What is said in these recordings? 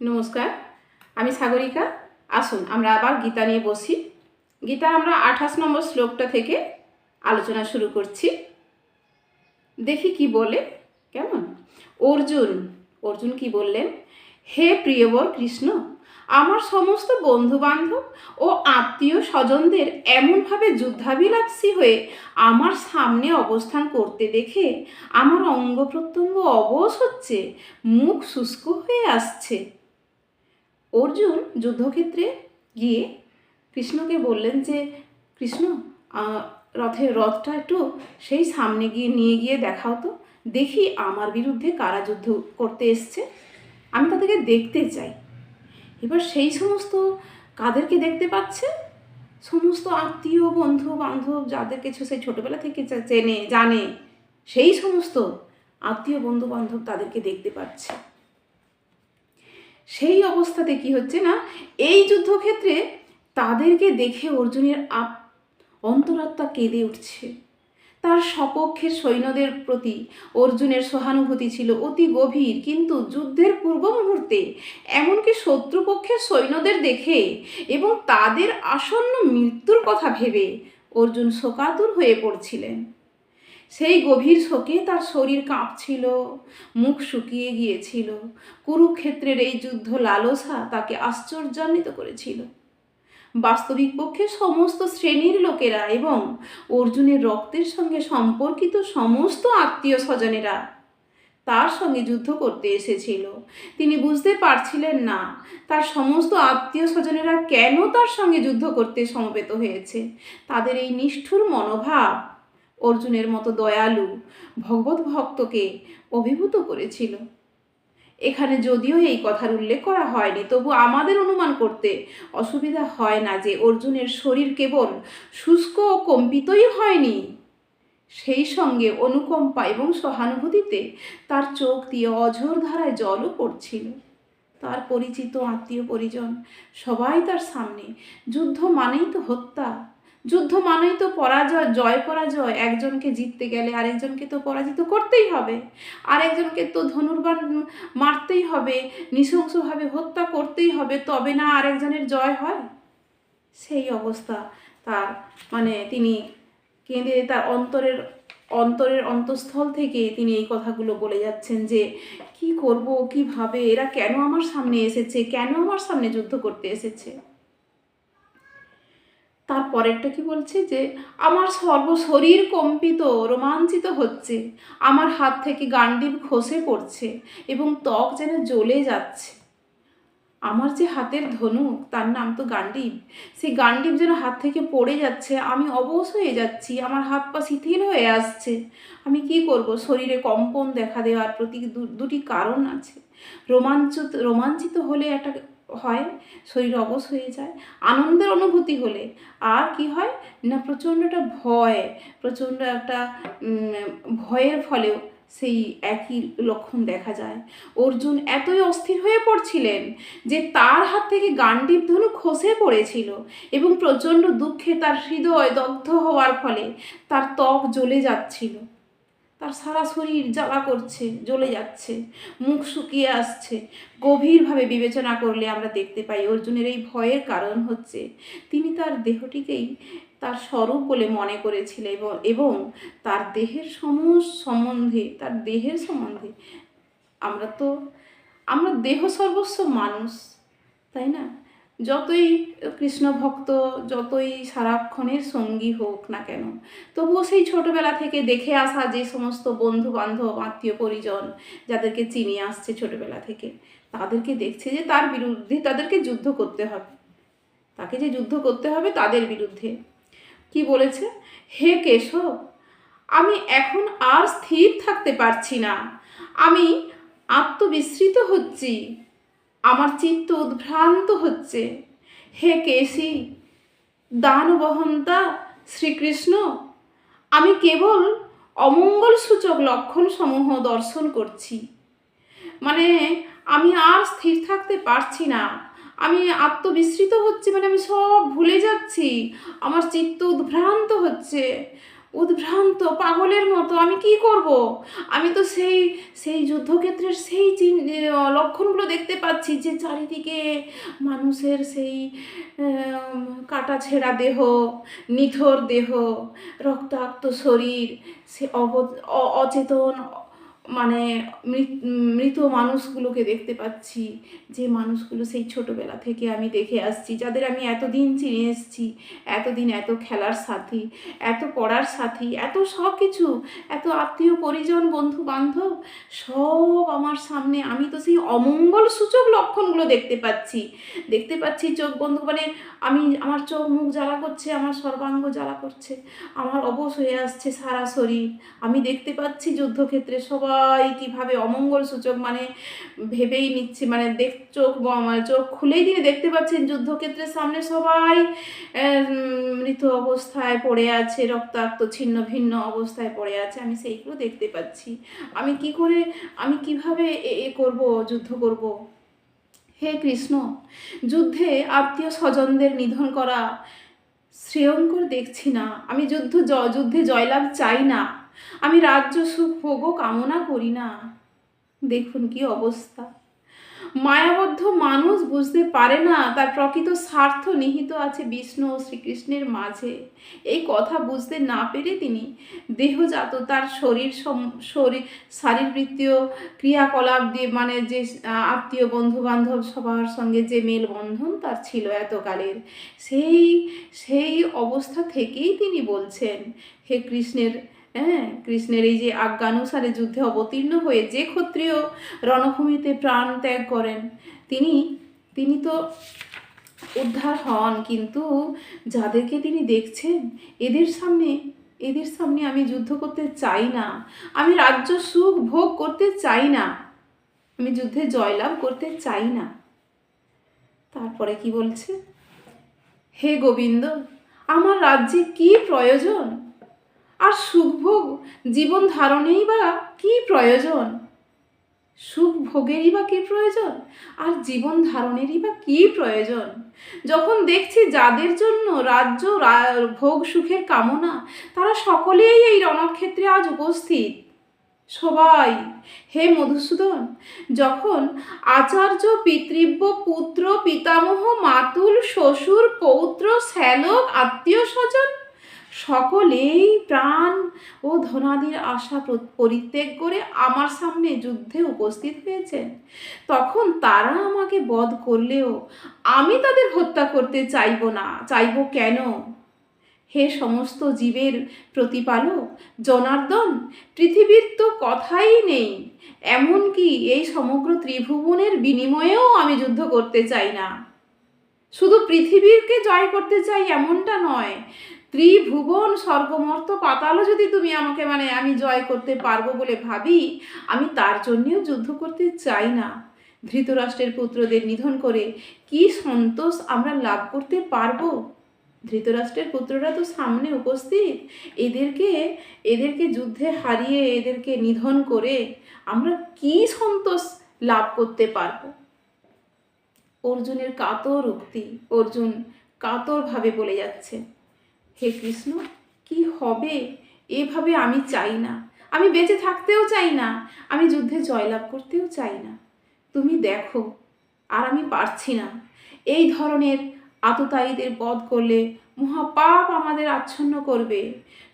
নমস্কার, আমি সাগরিকা। আসুন, আমরা আবার গীতা নিয়ে বসি। গীতা, আমরা আঠাশ নম্বর শ্লোকটা থেকে আলোচনা শুরু করছি। দেখি কি বলে, কেমন? অর্জুন অর্জুন কি বললেন? হে প্রিয়বর কৃষ্ণ, আমার সমস্ত বন্ধু বান্ধব ও আত্মীয় স্বজনদের এমনভাবে যুদ্ধাবিলাপসী হয়ে আমার সামনে অবস্থান করতে দেখে আমার অঙ্গ প্রত্যঙ্গ অবশ হচ্ছে, মুখ শুষ্ক হয়ে আসছে। অর্জুন যুদ্ধক্ষেত্রে গিয়ে কৃষ্ণকে বললেন যে, কৃষ্ণ রথের রথটা একটু সেই সামনে গিয়ে নিয়ে গিয়ে দেখাও তো। দেখি আমার বিরুদ্ধে কারা যুদ্ধ করতে এসছে। আমি তাদেরকে দেখতে চাই। এবার সেই সমস্ত কাদেরকে দেখতে পাচ্ছে? সমস্ত আত্মীয় বন্ধু বান্ধব যাদের কিছু সেই ছোটোবেলা থেকে চেনে, জানে, সেই সমস্ত আত্মীয় বন্ধু বান্ধব তাদেরকে দেখতে পাচ্ছে। সেই অবস্থাতে কি হচ্ছে না? এই যুদ্ধক্ষেত্রে তাদেরকে দেখে অর্জুনের আপ, অন্তরাত্মা কেঁদে উঠছে। তার সপক্ষের সৈন্যদের প্রতি অর্জুনের সহানুভূতি ছিল অতি গভীর, কিন্তু যুদ্ধের পূর্ব মুহূর্তে এমনকি শত্রুপক্ষের সৈন্যদের দেখে এবং তাদের আসন্ন মৃত্যুর কথা ভেবে অর্জুন শোকাতুর হয়ে পড়ছিলেন। সেই গভীর শোকে তার শরীর কাঁপছিল, মুখ শুকিয়ে গিয়েছিল। কুরুক্ষেত্রের এই যুদ্ধ লালসা তাকে আশ্চর্যান্বিত করেছিল। বাস্তবিক পক্ষে সমস্ত শ্রেণির লোকেরা এবং অর্জুনের রক্তের সঙ্গে সম্পর্কিত সমস্ত আত্মীয় স্বজনেরা তার সঙ্গে যুদ্ধ করতে এসেছিল। তিনি বুঝতে পারছিলেন না তার সমস্ত আত্মীয় স্বজনেরা কেন তার সঙ্গে যুদ্ধ করতে সমবেত হয়েছে। তাদের এই নিষ্ঠুর মনোভাব অর্জুনের মতো দয়ালু ভগবত ভক্তকে অভিভূত করেছিল। এখানে যদিও এই কথার উল্লেখ করা হয়নি, তবু আমাদের অনুমান করতে অসুবিধা হয় না যে অর্জুনের শরীর কেবল শুষ্ক ও কম্পিতই হয়নি। সেই সঙ্গে অনুকম্পা এবং সহানুভূতিতে তার চোখ দিয়ে অঝোর ধারায় জলও পড়ছিল। তার পরিচিত আত্মীয় পরিজন সবাই তার সামনে যুদ্ধ মানেই তো হত্যা। যুদ্ধ মানেই তো পরাজয়, জয় পরাজয়। একজনকে জিততে গেলে আরেকজনকে তো পরাজিত করতেই হবে। আরেকজনকে তো ধনুর্বাণ মারতেই হবে, নৃশংসভাবে হত্যা করতেই হবে, তবে না আরেকজনের জয় হয়? সেই অবস্থা তার মানে তিনি কেঁদে তার অন্তরের অন্তরের অন্তঃস্থল থেকে তিনি এই কথাগুলো বলে যাচ্ছেন যে, কি করব, কীভাবে? এরা কেন আমার সামনে এসেছে? কেন আমার সামনে যুদ্ধ করতে এসেছে? তার পরেরটা কি বলছে যে, আমার সর্ব শরীর কম্পিত, রোমাঞ্চিত হচ্ছে। আমার হাত থেকে গান্ডিব খসে পড়ছে এবং ত্বক যেন জ্বলে যাচ্ছে। আমার যে হাতের ধনুক, তার নাম তো গান্ডিব। সেই গান্ডিব যেন হাত থেকে পড়ে যাচ্ছে। আমি অবশ হয়ে যাচ্ছি। আমার হাত পা শিথিল হয়ে আসছে। আমি কি করব? শরীরে কম্পন দেখা দেওয়ার প্রতি দুটি কারণ আছে। রোমাঞ্চিত রোমাঞ্চিত হলে একটা হয়, শরীর অবশ হয়ে যায়। আনন্দের অনুভূতি হলে আর কি হয়? না, প্রচণ্ড একটা ভয়, প্রচণ্ড একটা ভয়ের ফলেও সেই একই লক্ষণ দেখা যায়। অর্জুন এতই অস্থির হয়ে পড়ছিলেন যে তার হাত থেকে গান্ডীব ধনু খসে পড়েছিল এবং প্রচণ্ড দুঃখে তার হৃদয় দগ্ধ হওয়ার ফলে তার ত্বক জ্বলে যাচ্ছিল। তার সারা শরীর জ্বালা করছে, জ্বলে যাচ্ছে, মুখ শুকিয়ে আসছে। গভীরভাবে বিবেচনা করলে আমরা দেখতে পাই অর্জুনের এই ভয়ের কারণ হচ্ছে তিনি তার দেহটিকেই তার স্বরূপ বলে মনে করেছিলেন এবং তার দেহের সমস্ত সম্বন্ধে, তার দেহের সম্বন্ধে আমরা তো, আমরা দেহ সর্বস্ব মানুষ, তাই না? যতই কৃষ্ণ ভক্ত, যতই সারাক্ষণের সঙ্গী হোক না কেন, তবুও সেই ছোটবেলা থেকে দেখে আসা যে সমস্ত বন্ধু বান্ধব আত্মীয় পরিজন যাদেরকে চিনি আসছে ছোটবেলা থেকে, তাদেরকে দেখছে যে তার বিরুদ্ধে তাদেরকে যুদ্ধ করতে হবে। তাকে যে যুদ্ধ করতে হবে তাদের বিরুদ্ধে। কি বলেছে? হে কেশব, আমি এখন আর স্থির থাকতে পারছি না। আমি আত্মবিস্মৃত হচ্ছি। আমার চিত্ত উদ্ভ্রান্ত হচ্ছে। হে কেশী, দানবহন্তা, শ্রীকৃষ্ণ, আমি কেবল অমঙ্গল অমঙ্গলসূচক লক্ষণসমূহ দর্শন করছি। মানে আমি আর স্থির থাকতে পারছি না। আমি আত্মবিস্মৃত হচ্ছি মানে আমি সব ভুলে যাচ্ছি। আমার চিত্ত উদ্ভ্রান্ত হচ্ছে। উদ্ভ্রান্ত, পাগলের মতো, আমি কি করব? আমি তো সেই সেই যুদ্ধক্ষেত্রের সেই লক্ষণগুলো দেখতে পাচ্ছি যে চারিদিকে মানুষের সেই কাটা ছেঁড়া দেহ, নিথর দেহ, রক্তাক্ত শরীর, সে অব অচেতন মানে মৃত- মানুষগুলোকে দেখতে পাচ্ছি, যে মানুষগুলো সেই ছোটবেলা থেকে আমি দেখে আসছি, যাদের আমি এতদিন চিনে এসেছি, এতদিন এত খেলার সাথী, এত পড়ার সাথী, এত সব কিছু এত আত্মীয় পরিজন বন্ধু বান্ধব সব আমার সামনে আমি তো সেই অমঙ্গল সূচক লক্ষণগুলো দেখতে পাচ্ছি। দেখতে পাচ্ছি চোখ বন্ধু মানে আমি, আমার চোখ মুখ জ্বালা করছে, আমার সর্বাঙ্গ জ্বালা করছে, আমার অবশ হয়ে আসছে সারা শরীর। আমি দেখতে পাচ্ছি যুদ্ধক্ষেত্রে সবাই কীভাবে অমঙ্গল সূচক মানে ভেবেই নিচ্ছে মানে দেখ, চোখ মানে চোখ খুলেই তিনি দেখতে পাচ্ছেন যুদ্ধক্ষেত্রের সামনে সবাই। মৃত অবস্থায় পড়ে আছে, রক্তাক্ত, ছিন্ন ভিন্ন অবস্থায় পড়ে আছে, আমি সেইগুলো দেখতে পাচ্ছি। আমি কি করে, আমি কীভাবে এ করব, যুদ্ধ করব? হে কৃষ্ণ, যুদ্ধে আত্মীয় স্বজনদের নিধন করা শ্রেয়ঙ্কর দেখছি না। আমি যুদ্ধ যুদ্ধে জয়লাভ চাই না। আমি রাজ্য সুখ ভোগও কামনা করি না। দেখুন কি অবস্থা। মায়াবদ্ধ মানুষ বুঝতে পারে না, তার প্রকৃত স্বার্থ নিহিত আছে বিষ্ণু ও শ্রীকৃষ্ণের মাঝে। এই কথা বুঝতে না পেরে তিনি দেহজাত তার শরীর শরীর, শারীরবৃত্তীয় ক্রিয়াকলাপ দিয়ে মানে যে, আত্মীয় বন্ধু বান্ধব সবার সঙ্গে যে মেলবন্ধন তার ছিল এতকালের। সেই সেই অবস্থা থেকেই তিনি বলছেন, হে কৃষ্ণের হ্যাঁ কৃষ্ণের এই যে আজ্ঞানুসারে যুদ্ধে অবতীর্ণ হয়ে যে ক্ষত্রিয় রণভূমিতে প্রাণ ত্যাগ করেন, তিনি তিনি তো উদ্ধার হন, কিন্তু যাদেরকে তিনি দেখছেন, এদের সামনে এদের সামনে আমি যুদ্ধ করতে চাই না, আমি রাজ্য সুখ ভোগ করতে চাই না, আমি যুদ্ধে জয়লাভ করতে চাই না। তারপরে কি বলছে? হে গোবিন্দ, আমার রাজ্যে কি প্রয়োজন? আর সুখভোগ জীবন ধারণেই বা কি প্রয়োজন? সুখ ভোগেরই বা কি প্রয়োজন? আর জীবন ধারণেরই বা কি প্রয়োজন? যখন দেখছি যাদের জন্য রাজ্য ভোগ সুখের কামনা, তারা সকলেই এই রণক্ষেত্রে আজ উপস্থিত। সবাই, হে মধুসূদন, যখন আচার্য পিতৃব্য পুত্র পিতামহ, মাতুল, শ্বশুর, পৌত্র, শ্যালক আত্মীয় স্বজন সকলেই প্রাণ ও ধনাদির আশা পরিত্যাগ করে আমার সামনে যুদ্ধে উপস্থিত হয়েছেন। তখন তারা আমাকে বধ করলেও আমি তাদের হত্যা করতে চাইব না, চাইব কেন? হে সমস্ত জীবের প্রতিপালক, জনার্দন, পৃথিবীর তো কথাই নেই, এমনকি এই সমগ্র ত্রিভুবনের বিনিময়েও আমি যুদ্ধ করতে চাই না। শুধু পৃথিবীকে জয় করতে চাই এমনটা নয় ত্রিভুবন স্বর্গমর্ত পাতালও যদি তুমি আমাকে মানে আমি জয় করতে পারব বলে ভাবি, আমি তার জন্যেও যুদ্ধ করতে চাই না। ধৃতরাষ্ট্রের পুত্রদের নিধন করে কি সন্তোষ আমরা লাভ করতে পারব? ধৃতরাষ্ট্রের পুত্ররা তো সামনে উপস্থিত। এদেরকে এদেরকে যুদ্ধে হারিয়ে এদেরকে নিধন করে আমরা কি সন্তোষ লাভ করতে পারব? অর্জুনের কাতর উক্তি অর্জুন কাতরভাবে বলে যাচ্ছে। হে কৃষ্ণ, কি হবে? এভাবে আমি চাই না। আমি বেঁচে থাকতেও চাই না। আমি যুদ্ধে জয়লাভ করতেও চাই না। তুমি দেখো, আর আমি পারছি না। এই ধরনের আততায়ীদের বধ করলে মহাপাপ আমাদের আচ্ছন্ন করবে।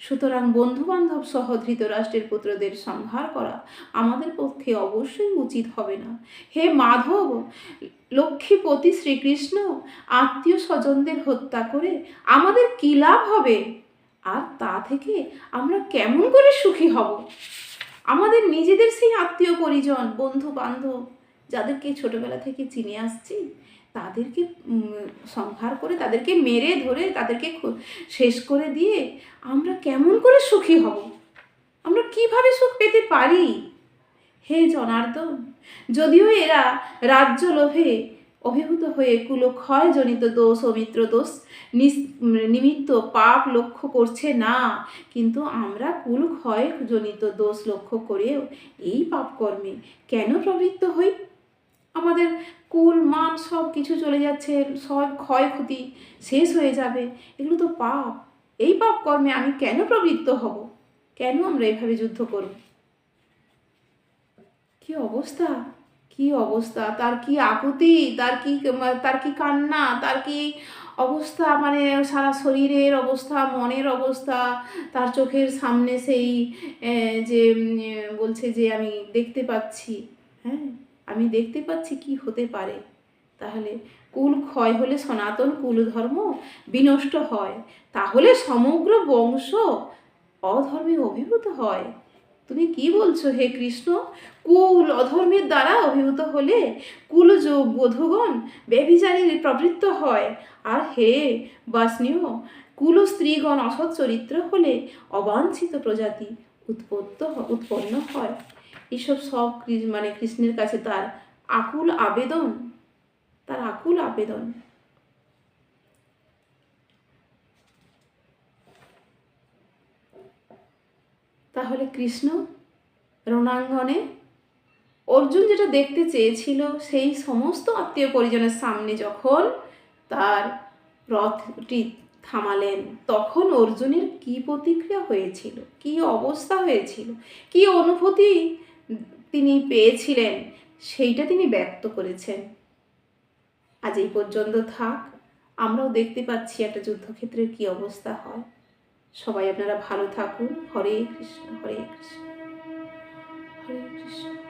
সুতরাং বন্ধুবান্ধব সহ ধৃতরাষ্ট্রের পুত্রদের সংহার করা আমাদের পক্ষে অবশ্যই উচিত হবে না। হে মাধব, লক্ষ্মীপতি শ্রীকৃষ্ণ আত্মীয় স্বজনদের হত্যা করে আমাদের কী লাভ হবে? আর তা থেকে আমরা কেমন করে সুখী হব? আমাদের নিজেদের সেই আত্মীয় পরিজন বন্ধু বান্ধব যাদেরকে ছোটবেলা থেকে চিনে আসছি তাদেরকে সংহার করে তাদেরকে মেরে ধরে তাদেরকে শেষ করে দিয়ে আমরা কেমন করে সুখী হব? আমরা কীভাবে সুখ পেতে পারি? হে জনার্দন, যদিও এরা রাজ্য লোভে অভিভূত হয়ে কুলক্ষয় জনিত দোষ, অমিত্র দোষ নিমিত্ত পাপ লক্ষ্য করছে না, কিন্তু আমরা কুল ক্ষয় জনিত দোষ লক্ষ্য করেও এই পাপ কর্মে কেন প্রবৃত্ত হই? আমাদের কুল, মান সব কিছু চলে যাচ্ছে, সব ক্ষয়ক্ষতি শেষ হয়ে যাবে। এগুলো তো পাপ। এই পাপ কর্মে আমি কেন প্রবৃত্ত হব? কেন আমরা এভাবে যুদ্ধ করব? কি অবস্থা? কি অবস্থা? তার কি আকুতি? তার কি তার কি কান্না? তার কি অবস্থা? মানে সারা শরীরের অবস্থা, মনের অবস্থা, তার চোখের সামনে সেই যে বলছে যে আমি দেখতে পাচ্ছি। হ্যাঁ? আমি দেখতে পাচ্ছি কি হতে পারে। তাহলে কুল ক্ষয় হলে সনাতন কুল ধর্ম বিনষ্ট হয়। তাহলে সমগ্র বংশ অধর্মে অভিভূত হয়। তুমি কি বলছো হে কৃষ্ণ? কুল অধর্মের দ্বারা অভিভূত হলে কুল বধূগণ ব্যভিচারী প্রবৃত্ত হয়। আর হে বাসনীয় কুল স্ত্রীগণ অসৎ চরিত্র হলে অবাঞ্ছিত প্রজাতি উৎপত্ত উৎপন্ন হয়। এসব সব মানে কৃষ্ণের কাছে তার আকুল আবেদন? তার আকুল আবেদন। তাহলে কৃষ্ণ রণাঙ্গনে অর্জুন যেটা দেখতে চেয়েছিল, সেই সমস্ত আত্মীয় পরিজনের সামনে যখন তার রথটি থামালেন, তখন অর্জুনের কি প্রতিক্রিয়া হয়েছিল? কি অবস্থা হয়েছিল? কি অনুভূতি তিনি পেয়েছিলেন, সেইটা তিনি ব্যক্ত করেছেন। আজ এই পর্যন্ত থাক, আমরাও দেখতে পাচ্ছি একটা যুদ্ধক্ষেত্রের কি অবস্থা হয়। সবাই আপনারা ভালো থাকুন। হরে কৃষ্ণ হরে কৃষ্ণ হরে কৃষ্ণ।